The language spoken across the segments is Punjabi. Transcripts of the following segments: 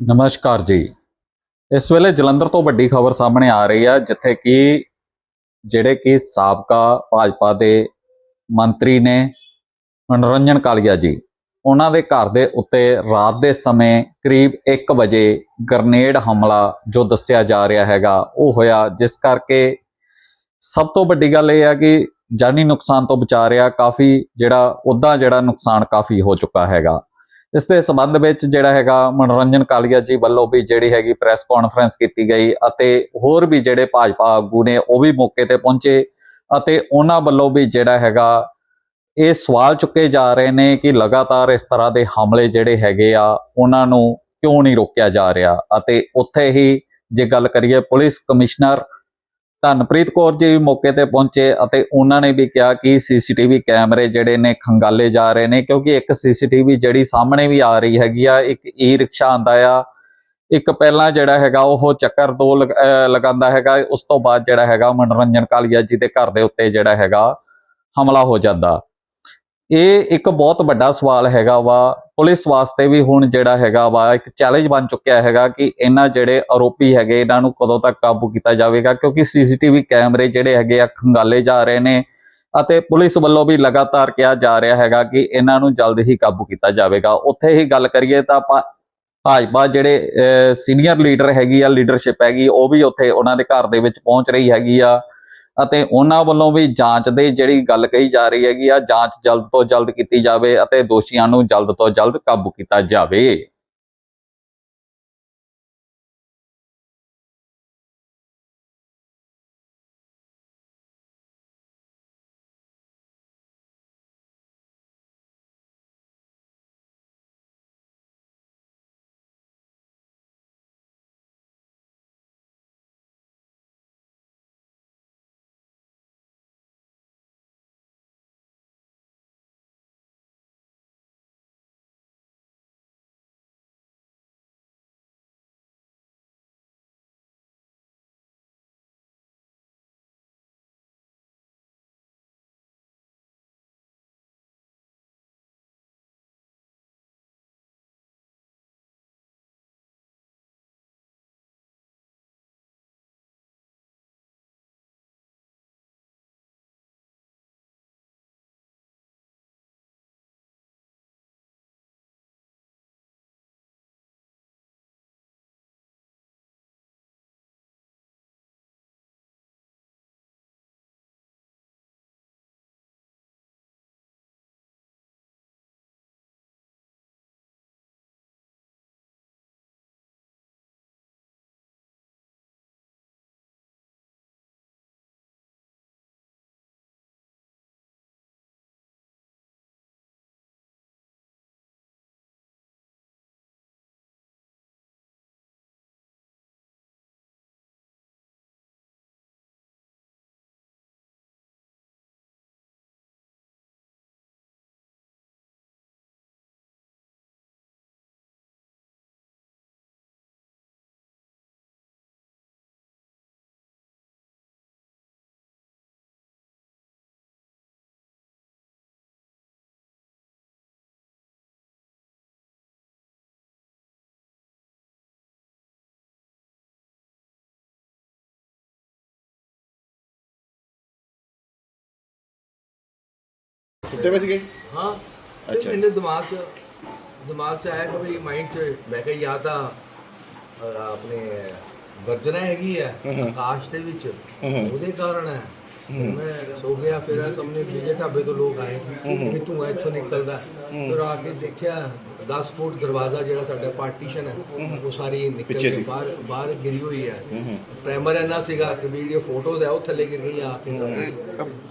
ਨਮਸਕਾਰ ਜੀ। ਇਸ ਵੇਲੇ ਜਲੰਧਰ ਤੋਂ ਵੱਡੀ ਖਬਰ ਸਾਹਮਣੇ ਆ ਰਹੀ ਹੈ ਜਿੱਥੇ ਕਿ ਜਿਹੜੇ ਕਿ ਸਾਬਕਾ ਭਾਜਪਾ ਦੇ ਮੰਤਰੀ ਨੇ ਮਨੋਰੰਜਨ ਕਾਲੀਆ ਜੀ। ਉਹਨਾਂ ਦੇ ਘਰ ਦੇ ਉੱਤੇ ਰਾਤ ਦੇ ਸਮੇਂ ਕਰੀਬ 1 ਵਜੇ ਗ੍ਰਨੇਡ ਹਮਲਾ ਜੋ ਦੱਸਿਆ ਜਾ ਰਿਹਾ ਹੈਗਾ, ਉਹ ਹੋਇਆ, ਜਿਸ ਕਰਕੇ ਸਭ ਤੋਂ ਵੱਡੀ ਗੱਲ ਇਹ ਹੈ ਕਿ ਜਾਨੀ ਨੁਕਸਾਨ ਤੋਂ ਬਚਾ ਰਿਹਾ, ਕਾਫੀ ਜਿਹੜਾ ਉਹਦਾ ਜਿਹੜਾ ਨੁਕਸਾਨ ਕਾਫੀ ਹੋ ਚੁੱਕਾ ਹੈਗਾ। ਇਸ ਦੇ ਸੰਬੰਧ ਵਿੱਚ ਜਿਹੜਾ ਹੈਗਾ ਮਨੋਰੰਜਨ ਕਾਲੀਆ ਜੀ ਵੱਲੋਂ ਵੀ ਜਿਹੜੀ ਹੈਗੀ ਪ੍ਰੈਸ ਕਾਨਫਰੰਸ ਕੀਤੀ ਗਈ ਅਤੇ ਹੋਰ ਵੀ ਜਿਹੜੇ ਭਾਜਪਾ ਆਗੂ ਨੇ ਉਹ ਵੀ ਮੌਕੇ ਤੇ ਪਹੁੰਚੇ ਅਤੇ ਉਹਨਾਂ ਵੱਲੋਂ ਵੀ ਜਿਹੜਾ ਹੈਗਾ ਇਹ ਸਵਾਲ ਚੁੱਕੇ ਜਾ ਰਹੇ ਨੇ ਕਿ ਲਗਾਤਾਰ ਇਸ ਤਰ੍ਹਾਂ ਦੇ ਹਮਲੇ ਜਿਹੜੇ ਹੈਗੇ ਆ, ਉਹਨਾਂ ਨੂੰ ਕਿਉਂ ਨਹੀਂ ਰੋਕਿਆ ਜਾ ਰਿਹਾ? ਅਤੇ ਉੱਥੇ ਹੀ ਜੇ ਗੱਲ ਕਰੀਏ ਪੁਲਿਸ ਕਮਿਸ਼ਨਰ ਧਨਪ੍ਰੀਤ ਕੌਰ ਜੀ ਵੀ ਮੌਕੇ ਤੇ ਪਹੁੰਚੇ ਅਤੇ ਉਹਨਾਂ ਨੇ ਵੀ ਕਿਹਾ ਕਿ ਸੀਸੀਟੀਵੀ ਕੈਮਰੇ ਜਿਹੜੇ ਨੇ ਖੰਗਾਲੇ ਜਾ ਰਹੇ ਨੇ, ਕਿਉਂਕਿ ਇੱਕ ਸੀਸੀਟੀਵੀ ਜਿਹੜੀ ਸਾਹਮਣੇ ਵੀ ਆ ਰਹੀ ਹੈਗੀ ਆ, ਇੱਕ ਈ ਰਿਕਸ਼ਾ ਆਂਦਾ ਆ, ਇੱਕ ਪਹਿਲਾਂ ਜਿਹੜਾ ਹੈਗਾ ਉਹ ਚੱਕਰ ਦੋ ਲਗਾਉਂਦਾ ਹੈਗਾ, ਉਸ ਤੋਂ ਬਾਅਦ ਜਿਹੜਾ ਹੈਗਾ ਮਨੋਰੰਜਨ ਕਾਲੀਆ ਜੀ ਦੇ ਘਰ ਦੇ ਉੱਤੇ ਜਿਹੜਾ ਹੈਗਾ ਹਮਲਾ ਹੋ ਜਾਂਦਾ। ਇਹ ਇੱਕ ਬਹੁਤ ਵੱਡਾ ਸਵਾਲ ਹੈਗਾ ਵਾ। ਪੁਲਿਸ ਵਾਸਤੇ ਵੀ ਹੁਣ ਜਿਹੜਾ ਹੈਗਾ ਵਾ, ਇੱਕ ਚੈਲੰਜ ਬਣ ਚੁੱਕਿਆ ਹੈਗਾ ਕਿ ਇਹਨਾਂ ਜਿਹੜੇ ਆਰੋਪੀ ਹੈਗੇ, ਇਹਨਾਂ ਨੂੰ ਕਦੋਂ ਤੱਕ ਕਾਬੂ ਕੀਤਾ ਜਾਵੇਗਾ, ਕਿਉਂਕਿ ਸੀਸੀਟੀਵੀ ਕੈਮਰੇ ਜਿਹੜੇ ਹੈਗੇ ਆ, ਖੰਗਾਲੇ ਜਾ ਰਹੇ ਨੇ ਅਤੇ ਪੁਲਿਸ ਵੱਲੋਂ ਵੀ ਲਗਾਤਾਰ ਕਿਹਾ ਜਾ ਰਿਹਾ ਹੈਗਾ ਕਿ ਇਹਨਾਂ ਨੂੰ ਜਲਦ ਹੀ ਕਾਬੂ ਕੀਤਾ ਜਾਵੇਗਾ। ਉੱਥੇ ਹੀ ਗੱਲ ਕਰੀਏ ਤਾਂ ਭਾ- ਭਾਜਪਾ ਜਿਹੜੇ ਸੀਨੀਅਰ ਲੀਡਰ ਹੈਗੀ ਆ ਲੀਡਰਸ਼ਿਪ ਹੈਗੀ, ਉਹ ਵੀ ਉੱਥੇ ਉਹਨਾਂ ਦੇ ਘਰ ਦੇ ਵਿੱਚ ਪਹੁੰਚ ਰਹੀ ਹੈਗੀ ਆ। ਅਤੇ ਉਹਨਾਂ ਵੱਲੋਂ ਵੀ ਜਾਂਚ ਦੇ ਜਿਹੜੀ ਗੱਲ ਕਹੀ ਜਾ ਰਹੀ ਹੈਗੀ ਆ, ਜਾਂਚ ਜਲਦ ਤੋਂ ਜਲਦ ਕੀਤੀ ਜਾਵੇ ਅਤੇ ਦੋਸ਼ੀਆਂ ਨੂੰ ਜਲਦ ਤੋਂ ਜਲਦ ਕਾਬੂ ਕੀਤਾ ਜਾਵੇ। ਸੁੱਤੇ ਪਏ ਸੀਗੇ? ਹਾਂ। ਅੱਛਾ। ਅੱਛਾ ਦਿਮਾਗ 'ਚ ਦਿਮਾਗ 'ਚ ਆਇਆ ਕਿ ਵੀ ਮਾਈਂਡ 'ਚ ਮੈਂ ਕਿਹਾ ਜਾਂ ਤਾਂ ਅਹ, ਆਪਣੇ ਵਰਜਨਾ ਹੈਗੀ ਆ ਆਕਾਸ਼ ਦੇ ਵਿੱਚ। ਉਹਦੇ ਕਾਰਨ ਹੈ। ਮੈਂ ਸੋ ਗਿਆ ਫਿਰ ਸਾਹਮਣੇ ਵਿਜੇ ਢਾਬੇ ਤੋਂ ਲੋਕ ਆਏ ਕਿ ਤੂੰ ਇੱਥੋਂ ਨਿਕਲਦਾ। ਫਿਰ ਆ ਕੇ ਦੇਖਿਆ 10 ਫੁੱਟ ਦਰਵਾਜ਼ਾ ਜਿਹੜਾ ਸਾਡਾ ਪਾਰਟੀਸ਼ਨ ਹੈ ਉਹ ਸਾਰੀ ਨਿਕਲ ਪਿੱਛੇ ਕੇ ਸੀ। ਬਾਹਰ ਬਾਹਰ ਗਿਰੀ ਹੋਈ ਹੈ। ਪ੍ਰਾਈਮਰ ਇੰਨਾ ਸੀਗਾ ਕਿ ਵੀਡੀਓ ਫੋਟੋਜ਼ ਹੈ ਉਹ ਥੱਲੇ ਗਿਰ ਗਈ ਆ ਕੇ ਸਾਰੀ।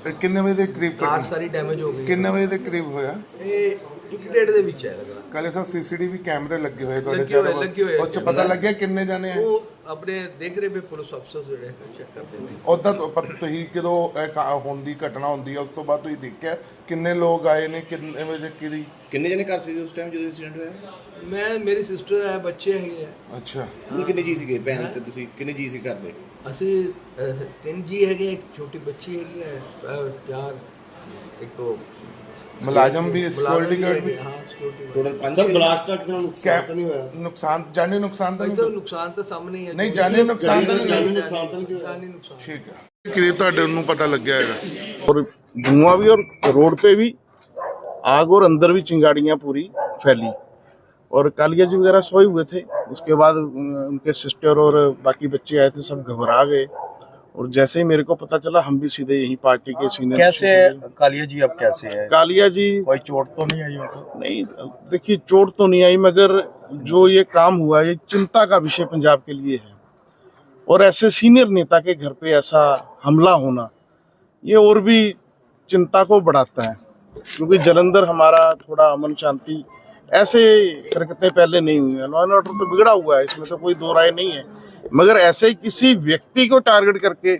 ਇਹ ਕਿੰਨੇ ਵਜੇ ਦੇ ਕਰੀਬ ਕਾਰ? ਸਾਰੀ ਡੈਮੇਜ ਹੋ ਗਈ। ਕਿੰਨੇ ਵਜੇ ਦੇ ਕਰੀਬ ਹੋਇਆ? ਇਹ ਇੱਕ ਡੇਢ ਦੇ ਵਿੱਚ ਹੈ। ਲੱਗਦਾ ਕਾਲੇ ਸਾਹਿਬ ਸੀਸੀਟੀਵੀ ਕੈਮਰੇ ਲੱਗੇ ਹੋਏ ਤੁਹਾਡੇ ਲੱਗੇ ਹੋਏ, ਚਾਰੋਂ ਲੱਗੇ ਹੋਏ। ਉਹ ਚ ਪਤਾ ਲੱਗਿਆ ਕਿੰਨੇ ਜਾਣੇ ਆ? ਉਹ ਆਪਣੇ ਦੇਖ ਰਹੇ ਵੀ ਪੁਲਿਸ ਅਫਸਰ ਜਿਹੜੇ ਚੈੱਕ ਕਰਦੇ ਨੇ। ਉਦਾਂ ਤੋਂ ਪਰ ਤੁਸੀਂ ਜਦੋਂ ਇਹ ਕਾ- ਹੋਣ ਦੀ ਘਟਨਾ ਹੁੰਦੀ ਹੈ ਉਸ ਤੋਂ ਬਾਅਦ ਤੁਸੀਂ ਦੇਖਿਆ ਕਿੰਨੇ ਲੋਕ ਆਏ ਨੇ ਕਿੰਨੇ ਵਜੇ ਕਿਹਦੀ ਕਿੰਨੇ ਜਣੇ ਘਰ ਸੀ ਉਸ ਟਾਈਮ ਜਦੋਂ ਇਨਸੀਡੈਂਟ ਹੋਇਆ? ਮੈਂ ਮੇਰੀ ਸਿਸਟਰ ਹੈ ਬੱਚੇ ਹੈਗੇ ਆ। ਅੱਛਾ। ਹੁਣ ਕਿੰਨੇ ਜੀ ਸੀਗੇ ਭੈਣ ਤੇ ਤੁਸੀਂ? ਕਿੰਨੇ ਜੀ ਸੀ ਘਰ ਦੇ? ਅਸੀਂ ਅਹ, ਤਿੰਨ ਜੀ ਹੈਗੇ ਇੱਕ ਛੋਟੀ ਬੱਚੀ ਹੈਗੀ ਹੈ ਅਹ, ਚਾਰ ਇੱਕ ਉਹ ਮੁਲਾਜ਼ਮ ਵੀ ਸਿਕਿਉਰਿਟੀ ਗਾਰਡ ਵੀ ਹਾਂ ਸਿਕਿਉਰਿਟੀ ਟੋਟਲ 5 ਸਰ ਬਲਾਸਟ ਦਾ ਕਿਸੇ ਨੂੰ ਨੁਕਸਾਨ ਤਾਂ ਨਹੀਂ ਹੋਇਆ ਨੁਕਸਾਨ ਜਾਨੀ ਨੁਕਸਾਨ ਤਾਂ ਭਾਈ ਨਹੀਂ ਸਾਹਿਬ ਨੁਕਸਾਨ ਤਾਂ ਸਾਹਮਣੇ ਹੀ ਹੈ ਨਹੀਂ ਜਾਨੀ ਨੁਕਸਾਨ ਤਾਂ ਨਹੀਂ ਜਾਨੀ ਨੁਕਸਾਨ ਤਾਂ ਨਹੀਂ ਹੋਇਆ ਜਾਨੀ ਨੁਕਸਾਨ ਠੀਕ ਹੈ ਕਿ ਤੁਹਾਡੇ ਨੂੰ ਪਤਾ ਲੱਗਿਆ ਹੈਗਾ और धुआं भी और रोड पे भी आग और अंदर भी चिंगारियां पूरी फैली और कालिया जी वगैरह सोए हुए थे उसके बाद उन- उनके सिस्टर और बाकी बच्चे आए थे सब घबरा गए और जैसे ही मेरे को पता चला हम भी सीधे यही पार्टी के सीनियर कैसे कालिया जी अब कैसे है? कालिया जी कोई चोट तो नहीं आई उनको? नहीं देखिए चोट तो नहीं आई मगर जो ये काम हुआ ये चिंता का विषय पंजाब के लिए है। और ऐसे सीनियर नेता के घर पे ऐसा हमला होना ये और भी चिंता को बढ़ाता है। क्योंकि जलंधर हमारा थोड़ा अमन शांति ऐसे हरकतें पहले नहीं हुई है। लॉ एंड ऑर्डर तो बिगड़ा हुआ है इसमें तो कोई दो राय नहीं है। मगर ऐसे किसी व्यक्ति को टारगेट करके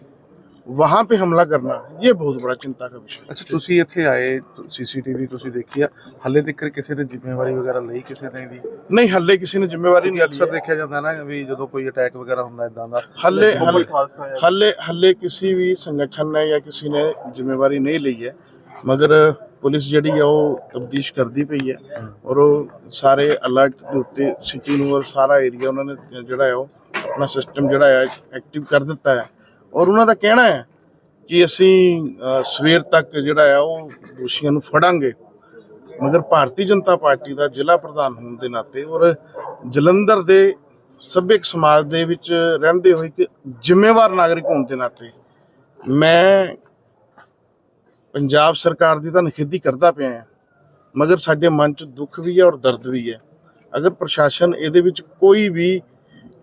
वहां पे हमला करना ये बहुत बड़ा चिंता का विषय है ਅੱਛਾ ਤੁਸੀਂ ਇੱਥੇ ਆਏ ਸੀਸੀਟੀਵੀ ਤੁਸੀਂ ਦੇਖਿਆ ਹਾਲੇ ਤੱਕ ਕਿਸੇ ਨੇ ਜ਼ਿੰਮੇਵਾਰੀ ਵਗੈਰਾ ਲਈ ਕਿਸੇ ਨੇ ਵੀ नहीं हल्ले किसी ने जिम्मेवारी नहीं ਅਕਸਰ ली है। ਦੇਖਿਆ ਜਾਂਦਾ ਨਾ ਵੀ ਜਦੋਂ ਕੋਈ ਅਟੈਕ ਵਗੈਰਾ ਹੁੰਦਾ ਇਦਾਂ ਦਾ हल्ले ਕੋਈ हल्ले ਹਾਦਸਾ ਹੋਇਆ। हल्ले हल्ले किसी भी संगठन ने या किसी ने जिम्मेवारी नहीं ली है मगर ਪੁਲਿਸ ਜਿਹੜੀ ਆ ਉਹ ਤਬਦੀਸ਼ ਕਰਦੀ ਪਈ ਹੈ ਔਰ ਉਹ ਸਾਰੇ ਅਲਰਟ ਦੇ ਉੱਤੇ ਸਿਟੀ ਨੂੰ ਔਰ ਸਾਰਾ ਏਰੀਆ ਉਹਨਾਂ ਨੇ ਜਿਹੜਾ ਹੈ ਉਹ ਆਪਣਾ ਸਿਸਟਮ ਜਿਹੜਾ ਹੈ ਐਕਟਿਵ ਕਰ ਦਿੱਤਾ ਹੈ। ਔਰ ਉਹਨਾਂ ਦਾ ਕਹਿਣਾ ਹੈ ਕਿ ਅਸੀਂ ਸਵੇਰ ਤੱਕ ਜਿਹੜਾ ਹੈ, ਉਹ ਦੋਸ਼ੀਆਂ ਨੂੰ ਫੜਾਂਗੇ। ਮਗਰ ਭਾਰਤੀ ਜਨਤਾ ਪਾਰਟੀ ਦਾ ਜ਼ਿਲ੍ਹਾ ਪ੍ਰਧਾਨ ਹੋਣ ਦੇ ਨਾਤੇ ਔਰ ਜਲੰਧਰ ਦੇ ਸਭਿਅਕ ਸਮਾਜ ਦੇ ਵਿੱਚ ਰਹਿੰਦੇ ਹੋਏ ਇੱਕ ਜ਼ਿੰਮੇਵਾਰ ਨਾਗਰਿਕ ਹੋਣ ਦੇ ਨਾਤੇ ਮੈਂ ਪੰਜਾਬ ਸਰਕਾਰ ਦੀ ਤਾਂ ਨਿਖੇਧੀ ਕਰਦਾ ਪਿਆ ਹਾਂ, ਮਗਰ ਸਾਡੇ ਮਨ 'ਚ ਦੁੱਖ ਵੀ ਹੈ ਔਰ ਦਰਦ ਵੀ ਹੈ। ਅਗਰ ਪ੍ਰਸ਼ਾਸਨ ਇਹਦੇ ਵਿੱਚ ਕੋਈ ਵੀ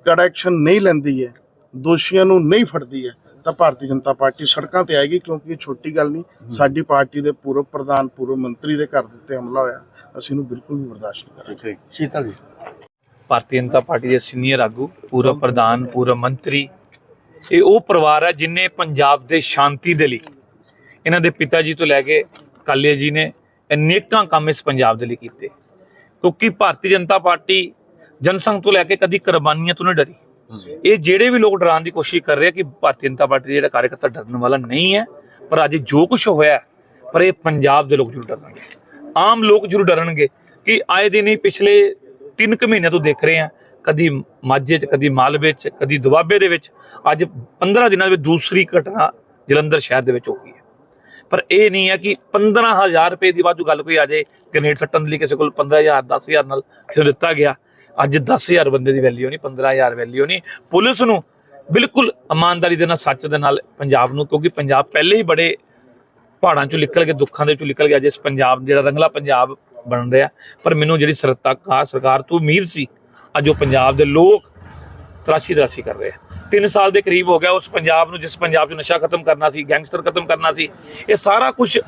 ਕੜਾ ਐਕਸ਼ਨ ਨਹੀਂ ਲੈਂਦੀ ਹੈ ਦੋਸ਼ੀਆਂ ਨੂੰ ਨਹੀਂ ਫੜਦੀ ਹੈ ਤਾਂ ਭਾਰਤੀ ਜਨਤਾ ਪਾਰਟੀ ਸੜਕਾਂ ਤੇ ਆਏਗੀ ਕਿਉਂਕਿ ਇਹ ਛੋਟੀ ਗੱਲ ਨਹੀਂ ਸਾਡੀ ਪਾਰਟੀ ਦੇ ਪੂਰਵ ਪ੍ਰਧਾਨ ਪੂਰਵ ਮੰਤਰੀ ਦੇ ਘਰ ਦੇ ਉੱਤੇ ਹਮਲਾ ਹੋਇਆ ਅਸੀਂ ਇਹਨੂੰ ਬਿਲਕੁਲ ਵੀ ਬਰਦਾਸ਼ਤ ਨਹੀਂ ਕਰਾਂਗੇ। ਸ਼ੀਤਲ ਜੀ। ਭਾਰਤੀ ਜਨਤਾ ਪਾਰਟੀ ਦੇ ਸੀਨੀਅਰ ਆਗੂ ਪੂਰਵ ਪ੍ਰਧਾਨ ਪੂਰਵ ਮੰਤਰੀ ਇਹ ਉਹ ਪਰਿਵਾਰ ਹੈ ਜਿਨੇ ਪੰਜਾਬ ਦੇ ਸ਼ਾਂਤੀ ਦੇ ਲਈ ਇਹਨਾਂ ਦੇ ਪਿਤਾ ਜੀ ਤੋਂ ਲੈ ਕੇ ਕਾਲੀਆ ਜੀ ਨੇ ਅਨੇਕਾਂ ਕੰਮ ਇਸ ਪੰਜਾਬ ਦੇ ਲਈ ਕੀਤੇ। ਕਿਉਂਕਿ ਭਾਰਤੀ ਜਨਤਾ ਪਾਰਟੀ ਜਨਸੰਘ ਤੋਂ ਲੈ ਕੇ ਕਦੀ ਕੁਰਬਾਨੀਆਂ ਤੋਂ ਨਹੀਂ ਡਰੀ। ਇਹ ਜਿਹੜੇ ਵੀ ਲੋਕ ਡਰਾਉਣ ਦੀ ਕੋਸ਼ਿਸ਼ ਕਰ ਰਹੇ ਆ ਕਿ ਭਾਰਤੀ ਜਨਤਾ ਪਾਰਟੀ ਦਾ ਜਿਹੜਾ ਕਾਰਜਕਰਤਾ ਡਰਨ ਵਾਲਾ ਨਹੀਂ ਹੈ ਪਰ ਅੱਜ ਜੋ ਕੁਝ ਹੋਇਆ ਪਰ ਇਹ ਪੰਜਾਬ ਦੇ ਲੋਕ ਜ਼ਰੂਰ ਡਰਨਗੇ। ਆਮ ਲੋਕ ਜ਼ਰੂਰ ਡਰਨਗੇ ਕਿ ਆਏ ਦਿਨ ਹੀ ਪਿਛਲੇ 3 ਕੁ ਮਹੀਨਿਆਂ ਤੋਂ ਦੇਖ ਰਹੇ ਆ ਕਦੀ ਮਾਝੇ 'ਚ ਕਦੀ ਮਾਲਵੇ 'ਚ ਕਦੀ ਦੁਆਬੇ ਦੇ ਵਿੱਚ ਅੱਜ 15 ਦਿਨਾਂ ਵਿੱਚ ਦੂਸਰੀ ਘਟਨਾ ਜਲੰਧਰ ਸ਼ਹਿਰ ਦੇ ਵਿੱਚ ਹੋ ਗਈ ਹੈ। ਪਰ ਇਹ ਨਹੀਂ ਹੈ ਕਿ 15000 ਰੁਪਏ ਦੀ ਵਾਧੂ ਗੱਲ ਕੋਈ ਆ ਜਾਏ ਗ੍ਰੇਨੇਡ ਸੱਟਣ ਲਈ ਕਿਸੇ ਕੋਲ 15000 10000 ਨਾਲ ਕਿਉਂ ਦਿੱਤਾ ਗਿਆ ਅੱਜ 10000 ਬੰਦੇ ਦੀ ਵੈਲਿਊ ਨਹੀਂ 15000 ਵੈਲਿਊ ਨਹੀਂ। ਪੁਲਿਸ ਨੂੰ ਬਿਲਕੁਲ ਇਮਾਨਦਾਰੀ ਦੇ ਨਾਲ, ਸੱਚ ਦੇ ਨਾਲ ਪੰਜਾਬ ਨੂੰ, ਕਿਉਂਕਿ ਪੰਜਾਬ ਪਹਿਲੇ ਹੀ ਬੜੇ ਪਹਾੜਾਂ ਚੋਂ ਨਿਕਲ ਕੇ, ਦੁੱਖਾਂ ਦੇ ਚੋਂ ਨਿਕਲ ਗਿਆ, ਜਿਸ ਪੰਜਾਬ, ਜਿਹੜਾ ਰੰਗਲਾ ਪੰਜਾਬ ਬਣ ਰਿਹਾ। ਪਰ ਮੈਨੂੰ ਜਿਹੜੀ ਸਰਤਾ ਸਰਕਾਰ ਤੋਂ ਉਮੀਦ ਸੀ, ਅੱਜ ਉਹ ਪੰਜਾਬ ਦੇ ਲੋਕ ਤਰਾਸ਼ੀ ਤਰਾਸ਼ੀ ਕਰ ਰਹੇ ਆ। 3 ਸਾਲ ਦੇ ਕਰੀਬ ਹੋ ਗਿਆ, ਉਸ ਪੰਜਾਬ ਨੂੰ, ਜਿਸ ਪੰਜਾਬ 'ਚ ਨਸ਼ਾ ਖਤਮ ਕਰਨਾ ਸੀ, ਗੈਂਗਸਟਰ ਖਤਮ ਕਰਨਾ ਸੀ, ਇਹ ਸਾਰਾ ਕੁਝ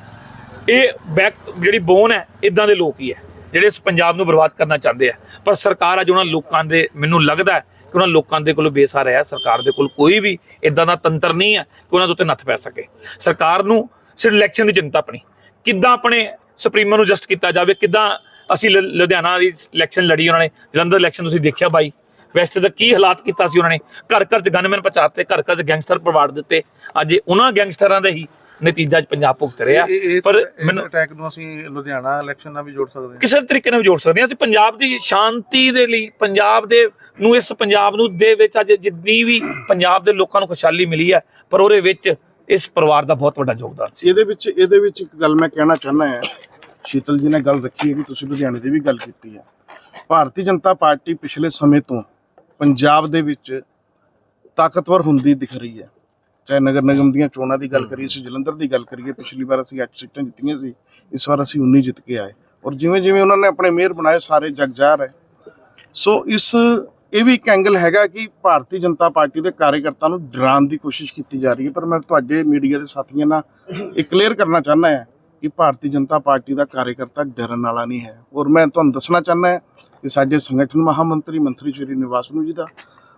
ਇਹ ਬੈਕ ਜਿਹੜੀ ਬੋਨ ਹੈ ਇਦਾਂ ਦੇ ਲੋਕ ਹੀ ਹੈ। ਜਿਹੜੇ ਇਸ ਪੰਜਾਬ ਨੂੰ ਬਰਬਾਦ ਕਰਨਾ ਚਾਹੁੰਦੇ ਆ। ਪਰ ਸਰਕਾਰ ਅੱਜ ਉਹਨਾਂ ਲੋਕਾਂ ਦੇ, ਮੈਨੂੰ ਲੱਗਦਾ ਕਿ ਉਹਨਾਂ ਲੋਕਾਂ ਦੇ ਕੋਲ ਬੇਸਹਾਰਾ ਹੈ। ਸਰਕਾਰ ਦੇ ਕੋਲ ਕੋਈ ਵੀ ਇਦਾਂ ਦਾ ਤੰਤਰ ਨਹੀਂ ਹੈ ਕਿ ਉਹਨਾਂ ਦੇ ਉੱਤੇ ਨੱਥ ਪੈ ਸਕੇ। ਸਰਕਾਰ ਨੂੰ ਸਿਰ ਇਲੈਕਸ਼ਨ ਦੀ ਚਿੰਤਾ ਆਪਣੀ ਕਿੱਦਾਂ ਆਪਣੇ ਸੁਪਰੀਮੋ ਨੂੰ ਜਸਟ ਕੀਤਾ ਜਾਵੇ? ਕਿੱਦਾਂ ਅਸੀਂ ਲੁ- ਲੁਧਿਆਣਾ ਦੀ ਇਲੈਕਸ਼ਨ ਲੜੀ ਉਹਨਾਂ ਨੇ? ਜਲੰਧਰ ਇਲੈਕਸ਼ਨ ਤੁਸੀਂ ਦੇਖਿਆ ਬਾਈ। ਵੈਸਟ ਦਾ ਕੀ ਹਾਲਾਤ ਕੀਤਾ ਸੀ ਉਹਨਾਂ ਨੇ? ਘਰ ਘਰ ਚ ਗਨਮੈਨ ਪਹੁੰਚਾਤੇ ਘਰ ਘਰ ਚ ਗੈਂਗਸਟਰ ਪਰਵਾੜ ਦਿੱਤੇ। ਅੱਜ ਉਹਨਾਂ ਗੈਂਗਸਟਰਾਂ ਦੇ ਹੀ ਨਤੀਜਾ ਪੰਜਾਬ ਭੁਗਤ ਰਿਹਾ। ਪਰ ਮੈਨੂੰ ਮੈਨੂੰ ਅਟੈਕ ਨੂੰ ਅਸੀਂ ਲੁਧਿਆਣਾ ਇਲੈਕਸ਼ਨ ਨਾਲ ਵੀ ਜੋੜ ਸਕਦੇ ਹਾਂ। ਕਿਸੇ ਤਰੀਕੇ ਨਾਲ ਵੀ ਜੋੜ ਸਕਦੇ ਹਾਂ। ਅਸੀਂ ਪੰਜਾਬ ਦੀ ਸ਼ਾਂਤੀ ਦੇ ਲਈ ਪੰਜਾਬ ਦੇ ਨੂੰ ਇਸ ਪੰਜਾਬ ਨੂੰ ਦੇ ਵਿੱਚ ਅੱਜ ਜਿੰਨੀ ਵੀ ਪੰਜਾਬ ਦੇ ਲੋਕਾਂ ਨੂੰ ਖੁਸ਼ਹਾਲੀ ਮਿਲੀ ਹੈ ਪਰ ਉਹਦੇ ਵਿੱਚ ਇਸ ਪਰਿਵਾਰ ਦਾ ਬਹੁਤ ਵੱਡਾ ਯੋਗਦਾਨ ਸੀ। ਇਹਦੇ ਵਿੱਚ ਇਹਦੇ ਵਿੱਚ ਇੱਕ ਗੱਲ ਮੈਂ ਕਹਿਣਾ ਚਾਹੁੰਦਾ ਹਾਂ। ਸ਼ੀਤਲ ਜੀ ਨੇ ਗੱਲ ਰੱਖੀ ਹੈ ਕਿ ਤੁਸੀਂ ਲੁਧਿਆਣੇ ਦੀ ਵੀ ਗੱਲ ਕੀਤੀ ਹੈ। ਭਾਰਤੀ ਜਨਤਾ ਪਾਰਟੀ ਪਿਛਲੇ ਸਮੇਂ ਤੋਂ ਪੰਜਾਬ ਦੇ ਵਿੱਚ ਤਾਕਤਵਰ ਹੁੰਦੀ ਦਿਖ ਰਹੀ ਹੈ। ਚਾਹੇ ਨਗਰ ਨਿਗਮ ਦੀਆਂ ਚੋਣਾਂ ਦੀ ਗੱਲ ਕਰੀਏ ਅਸੀਂ ਜਲੰਧਰ ਦੀ ਗੱਲ ਕਰੀਏ ਪਿਛਲੀ ਵਾਰ ਅਸੀਂ 8 ਸੀਟਾਂ ਜਿੱਤੀਆਂ ਸੀ ਇਸ ਵਾਰ ਅਸੀਂ 19 ਜਿੱਤ ਕੇ ਆਏ। ਔਰ ਜਿਵੇਂ ਜਿਵੇਂ ਉਹਨਾਂ ਨੇ ਆਪਣੇ ਮੇਅਰ ਬਣਾਏ ਸਾਰੇ ਜਗ ਜਾਹਰ ਹੈ। ਸੋ ਇਸ ਇਹ ਵੀ ਇੱਕ ਐਂਗਲ ਹੈਗਾ ਕਿ ਭਾਰਤੀ ਜਨਤਾ ਪਾਰਟੀ ਦੇ ਕਾਰਜਕਰਤਾ ਨੂੰ ਡਰਾਉਣ ਦੀ ਕੋਸ਼ਿਸ਼ ਕੀਤੀ ਜਾ ਰਹੀ ਹੈ। ਪਰ ਮੈਂ ਤੁਹਾਡੇ ਮੀਡੀਆ ਦੇ ਸਾਥੀਆਂ ਨਾਲ ਇਹ ਕਲੀਅਰ ਕਰਨਾ ਚਾਹੁੰਦਾ ਹਾਂ ਕਿ ਭਾਰਤੀ ਜਨਤਾ ਪਾਰਟੀ ਦਾ ਕਾਰਜਕਰਤਾ ਡਰਨ ਵਾਲਾ ਨਹੀਂ ਹੈ। ਔਰ ਮੈਂ ਤੁਹਾਨੂੰ ਦੱਸਣਾ ਚਾਹੁੰਦਾ ਹਾਂ ਕਿ ਸਾਡੇ ਸੰਗਠਨ ਮਹਾਮੰਤਰੀ ਮੰਤਰੀ ਸ਼੍ਰੀ ਨਿਵਾਸ ਨੂੰ ਜੀ ਦਾ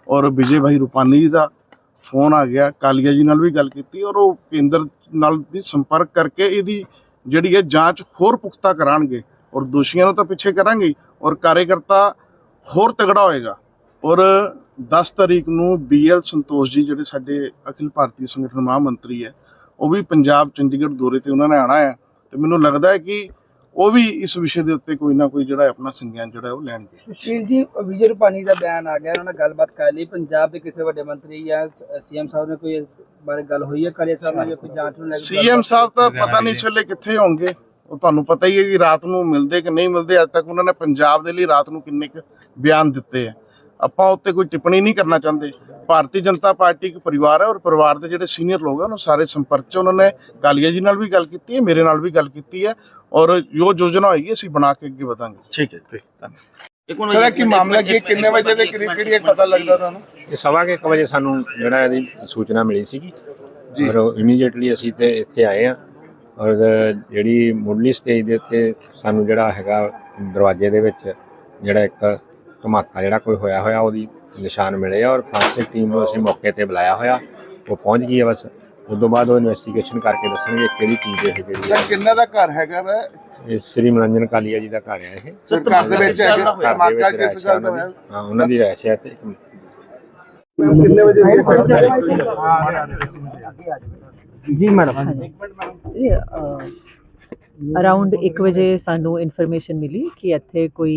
ਔਰ ਵਿਜੇ ਭਾਈ ਰੂਪਾਨੀ ਜੀ ਦਾ ਫੋਨ ਆ ਗਿਆ, ਕਾਲੀਆ ਜੀ ਨਾਲ ਵੀ ਗੱਲ ਕੀਤੀ ਔਰ ਉਹ ਕੇਂਦਰ ਨਾਲ ਵੀ ਸੰਪਰਕ ਕਰਕੇ ਇਹਦੀ ਜਿਹੜੀ ਹੈ ਜਾਂਚ ਹੋਰ ਪੁਖਤਾ ਕਰਾਂਗੇ ਔਰ ਦੋਸ਼ੀਆਂ ਨੂੰ ਤਾਂ ਪਿੱਛੇ ਕਰਾਂਗੇ ਔਰ ਕਾਰਜਕਰਤਾ ਹੋਰ ਤਗੜਾ ਹੋਏਗਾ। ਔਰ 10 ਤਰੀਕ ਨੂੰ ਬੀਐਲ ਸੰਤੋਸ਼ ਜੀ, ਜਿਹੜੇ ਸਾਡੇ ਅਖਿਲ ਭਾਰਤੀ ਸੰਗਠਨ ਮਹਾਮੰਤਰੀ ਹੈ, ਉਹ ਵੀ ਪੰਜਾਬ ਚੰਡੀਗੜ੍ਹ ਦੌਰੇ ਤੇ ਉਹਨਾਂ ਨੇ ਆਣਾ ਹੈ ਤੇ ਮੈਨੂੰ ਲੱਗਦਾ ਹੈ ਕਿ ਉਹ ਵੀ ਇਸ ਵਿਸ਼ੇ ਦੇ ਉੱਤੇ ਕੋਈ ਨਾ ਕੋਈ ਜਿਹੜਾ ਆਪਣਾ ਸੰਗਿਆਨ ਜਿਹੜਾ ਉਹ ਲੈਣਗੇ। ਸੁਸ਼ੀਲ ਜੀ ਵਿਜੇ ਰੂਪਾਣੀ ਦਾ ਬਿਆਨ ਆ ਗਿਆ ਉਹਨਾਂ ਨਾਲ ਗੱਲਬਾਤ ਕਰ ਲਈ। ਪੰਜਾਬ ਦੇ ਕਿਸੇ ਵੱਡੇ ਮੰਤਰੀ ਜਾਂ ਸੀਐਮ ਸਾਹਿਬ ਨੇ ਕੋਈ ਇਸ ਬਾਰੇ ਗੱਲ ਹੋਈ ਹੈ? ਕਾਲੇ ਸਾਹਿਬ ਨਾਲ ਜਾਂ ਕੋਈ ਜਾਂਚ ਨੂੰ ਲੈ ਕੇ ਸੀਐਮ ਸਾਹਿਬ ਤਾਂ ਪਤਾ ਨਹੀਂ ਵੇਲੇ ਕਿੱਥੇ ਹੋਣਗੇ। ਉਹ ਤੁਹਾਨੂੰ ਪਤਾ ਹੀ ਹੈ ਕਿ ਰਾਤ ਨੂੰ ਮਿਲਦੇ ਕਿ ਨਹੀਂ ਮਿਲਦੇ ਅੱਜ ਤੱਕ ਉਹਨਾਂ ਨੇ ਪੰਜਾਬ ਦੇ ਲਈ ਰਾਤ ਨੂੰ ਕਿੰਨੇ ਕੁ ਬਿਆਨ ਦਿੱਤੇ ਆ। ਆਪਾਂ ਉੱਤੇ ਕੋਈ ਟਿੱਪਣੀ ਨਹੀਂ ਕਰਨਾ ਚਾਹੁੰਦੇ। ਭਾਰਤੀ ਜਨਤਾ ਪਾਰਟੀ ਇੱਕ ਪਰਿਵਾਰ ਹੈ ਔਰ ਪਰਿਵਾਰ ਦੇ ਜਿਹੜੇ ਸੀਨੀਅਰ ਲੋਕ ਹਨ ਉਹ ਸਾਰੇ ਸੰਪਰਕ 'ਚ ਉਹਨਾਂ ਨੇ ਕਾਲੀਆ ਜੀ ਨਾਲ ਵੀ ਗੱਲ ਕੀਤੀ ਹੈ ਮੇਰੇ ਨਾਲ ਵੀ ਗੱਲ ਕੀਤੀ ਹੈ। ਔਰ ਜੋ ਯੋਜਨਾ ਹੋਏਗੀ ਅਸੀਂ ਬਣਾ ਕੇ ਅੱਗੇ ਵਧਾਂਗੇ। ਠੀਕ ਹੈ ਠੀਕ ਧੰਨਵਾਦ। ਸਰ ਕੀ ਮਾਮਲਾ ਕੀ ਹੈ? ਕਿੰਨੇ ਵਜੇ ਦੇ ਕਰੀਬ ਕਿਹੜੀ ਇੱਕ ਪਤਾ ਲੱਗਦਾ ਤੁਹਾਨੂੰ? ਇਹ ਸਵਾ ਕੁ ਇੱਕ ਵਜੇ ਸਾਨੂੰ ਜਿਹੜਾ ਇਹਦੀ ਸੂਚਨਾ ਮਿਲੀ ਸੀਗੀ। ਔਰ ਇਮੀਡੀਏਟਲੀ ਅਸੀਂ ਤੇ ਇੱਥੇ ਆਏ ਆ ਔਰ ਜਿਹੜੀ ਮੁੱਢਲੀ ਸਟੇਜ ਦੇ ਉੱਤੇ ਸਾਨੂੰ ਜਿਹੜਾ ਹੈਗਾ ਦਰਵਾਜ਼ੇ ਦੇ ਵਿੱਚ ਜਿਹੜਾ ਇੱਕ ਧਮਾਕਾ ਜਿਹੜਾ ਕੋਈ ਹੋਇਆ ਹੋਇਆ ਉਹਦੀ ਨਿਸ਼ਾਨ ਮਿਲੇ ਆ। ਔਰ ਫਾਂਸਿਕ ਟੀਮ ਨੂੰ ਅਸੀਂ ਮੌਕੇ ਤੇ ਬੁਲਾਇਆ ਹੋਇਆ। ਉਹ ਪਹੁੰਚ ਗਈ ਹੈ ਬਸ। ਉਸ ਤੋਂ ਬਾਅਦ ਉਹ ਇਨਵੈਸਟੀਗੇਸ਼ਨ ਕਰਕੇ ਦੱਸਣਗੇ ਕਿਹੜੀ ਚੀਜ਼ ਇਹ ਜਿਹੜੀ ਸਰ ਕਿੰਨਾ ਦਾ ਘਰ ਹੈਗਾ ਵਾ? ਹੈ ਇਹ ਸ੍ਰੀ ਮਨੋਰੰਜਨ ਕਾਲੀਆ ਜੀ ਦਾ ਘਰ ਹੈ ਇਹ। ਸਰ ਘਰ ਦੇ ਵਿੱਚ ਹੈਗਾ। ਘਰ ਦੇ ਧਮਾਕਾ ਵਿੱਚ ਕਿਸ ਗੱਲ ਆ ਦਾ ਉਹਨਾਂ ਹੋਇਆ? ਦੀ। ਹਾਂ ਉਹਨਾਂ ਦੀ ਰਹਿਸ਼ ਹੈ ਤੇ ਅਰਾਊਂਡ 1 ਵਜੇ ਸਾਨੂੰ ਇਨਫੋਰਮੇਸ਼ਨ ਮਿਲੀ ਕਿ ਇੱਥੇ ਕੋਈ